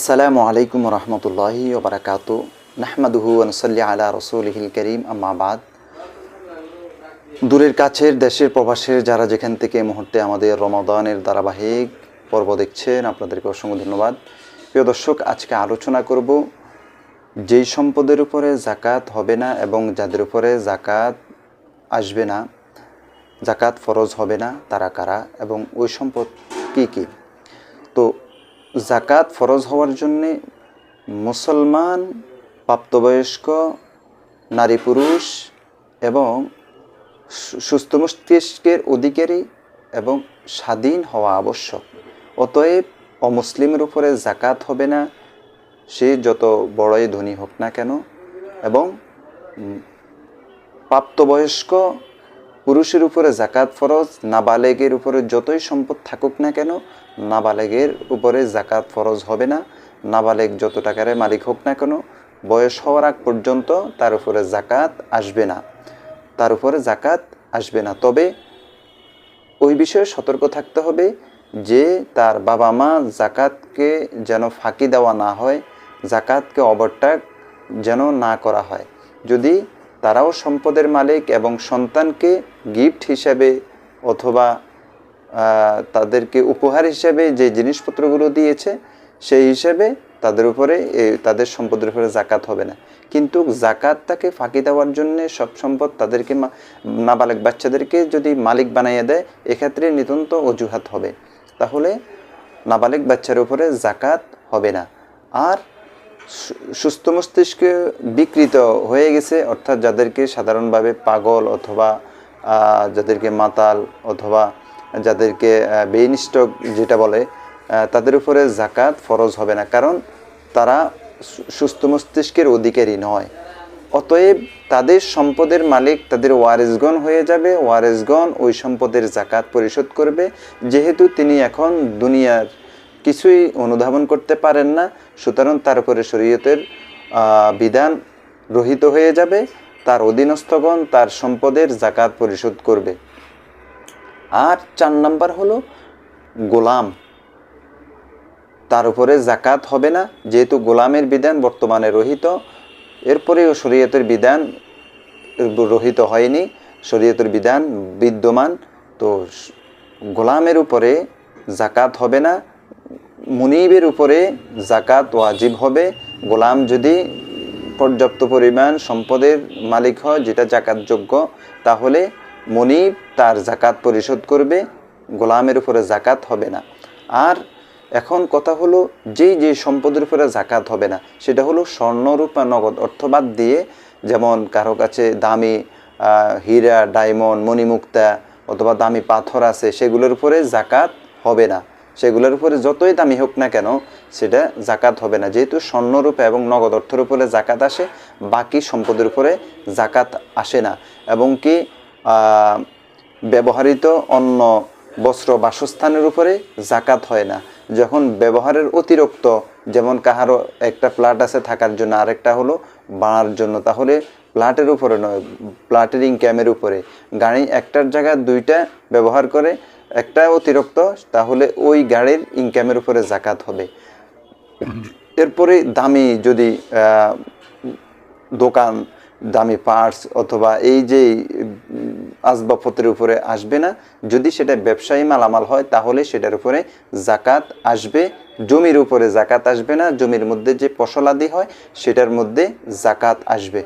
আসসালামু আলাইকুম রহমতুল্লাহি ওবরাকাত নাহমাদুহু আনসল্লি আলা রসুলহিল করিম আম্মাবাদ দূরের কাছের, দেশের প্রবাসের যারা যেখান থেকে মুহূর্তে আমাদের রমাদানের ধারাবাহিক পর্ব দেখছেন, আপনাদেরকে অসংখ্য ধন্যবাদ। প্রিয় দর্শক, আজকে আলোচনা করব যেই সম্পদের উপরে জাকাত হবে না এবং যাদের উপরে জাকাত আসবে না জাকাত ফরজ হবে না, তারা কারা এবং ওই সম্পদ কী কী? তো জাকাত ফরজ হওয়ার জন্যে মুসলমান, প্রাপ্তবয়স্ক, নারী পুরুষ এবং সুস্থ মস্তিষ্কের অধিকারী এবং স্বাধীন হওয়া আবশ্যক। অতএব অমুসলিমের উপরে জাকাত হবে না, সে যত বড়ই ধনী হোক না কেন এবং প্রাপ্তবয়স্ক পুরুষের উপরে জাকাত ফরজ, নাবালেগের উপরে যতই সম্পদ থাকুক না কেন, নাবালেগের উপরে জাকাত ফরজ হবে না। নাবালেগ যত টাকার মালিক হোক না কেন, বয়স হওয়ার আগ পর্যন্ত তার উপরে জাকাত আসবে না। তার উপরে জাকাত আসবে না। তবে ওই বিষয়ে সতর্ক থাকতে হবে যে তার বাবা মা জাকাতকে যেন ফাঁকি দেওয়া না হয় জাকাতকে ওভারটাক যেন না করা হয়। যদি তারাও সম্পদের মালিক এবং সন্তানকে গিফট হিসাবে অথবা তাদেরকে উপহার হিসাবে যে জিনিসপত্রগুলো দিয়েছে, সেই হিসাবে তাদের উপরে তাদের সম্পদের উপরে জাকাত হবে না। কিন্তু জাকাতটাকে ফাঁকি দেওয়ার জন্য সব সম্পদ তাদেরকে নাবালক বাচ্চাদেরকে যদি মালিক বানাইয়ে দেয়, এক্ষেত্রে নিতন্ত অজুহাত হবে। তাহলে নাবালিক বাচ্চার উপরে জাকাত হবে না। আর সুস্থ মস্তিষ্কে বিকৃত হয়ে গেছে, অর্থাৎ যাদেরকে সাধারণভাবে পাগল অথবা যাদেরকে মাতাল অথবা যাদেরকে বেইনস্টক যেটা বলে তাদের উপরে জাকাত ফরজ হবে না। কারণ তারা সুস্থ মস্তিষ্কের অধিকারী নয়। অতএব তাদের সম্পদের মালিক তাদের ওয়ারেসগণ হয়ে যাবে। ওয়ারেসগণ ওই সম্পদের জাকাত পরিশোধ করবে। যেহেতু তিনি এখন দুনিয়ার কিছুই অনুধাবন করতে পারেন না, সুতরাং তার উপরে শরীয়তের বিধান রহিত হয়ে যাবে, তার অধীনস্থগণ তার সম্পদের জাকাত পরিশোধ করবে। আর চার নাম্বার হলো গোলাম। তার উপরে জাকাত হবে না, যেহেতু গোলামের বিধান বর্তমানে রহিত, এরপরেও শরীয়তের বিধান রহিত হয়নি, শরীয়তের বিধান বিদ্যমান, তো গোলামের উপরে জাকাত হবে না মুনিবের উপরে জাকাত ওয়াজিব হবে। গোলাম যদি পর্যাপ্ত পরিমাণ সম্পদের মালিক হয়, যেটা জাকাতযোগ্য তাহলে মনিব তার জাকাত পরিশোধ করবে, গোলামের উপরে জাকাত হবে না। আর এখন কথা হলো, যেই যে সম্পদের উপরে জাকাত হবে না, সেটা হলো স্বর্ণরূপা নগদ অর্থবাদ দিয়ে যেমন কারও কাছে দামি হীরা, ডায়মন্ড, মণিমুক্তা অথবা দামি পাথর আছে, সেগুলোর উপরে জাকাত হবে না। সেগুলোর উপরে যতই দামি হোক না কেন, সেটা জাকাত হবে না। যেহেতু স্বর্ণরূপে এবং নগদ অর্থের উপরে জাকাত আসে, বাকি সম্পদের উপরে জাকাত আসে না। এবং কি ব্যবহৃত অন্য বস্ত্র বাসস্থানের উপরে জাকাত হয় না। যখন ব্যবহারের অতিরিক্ত, যেমন কাহারও একটা প্লাট আছে থাকার জন্য আরেকটা হলো বাড়ার জন্য, তাহলে প্লাটের উপরে নয় প্লাটের ইনকামের উপরে। গাড়ি একটার জায়গায় দুইটা ব্যবহার করে একটা অতিরিক্ত, তাহলে ওই গাড়ির ইনকামের উপরে জাকাত হবে। এরপরে দামি যদি দোকান, দামি পার্টস অথবা এই যে আসবাবপত্রের উপরে আসবে না, যদি সেটা ব্যবসায়ী মালামাল হয়, তাহলে সেটার উপরে জাকাত আসবে। জমির উপরে জাকাত আসবে না, জমির মধ্যে যে ফসলাদি হয়, সেটার মধ্যে জাকাত আসবে।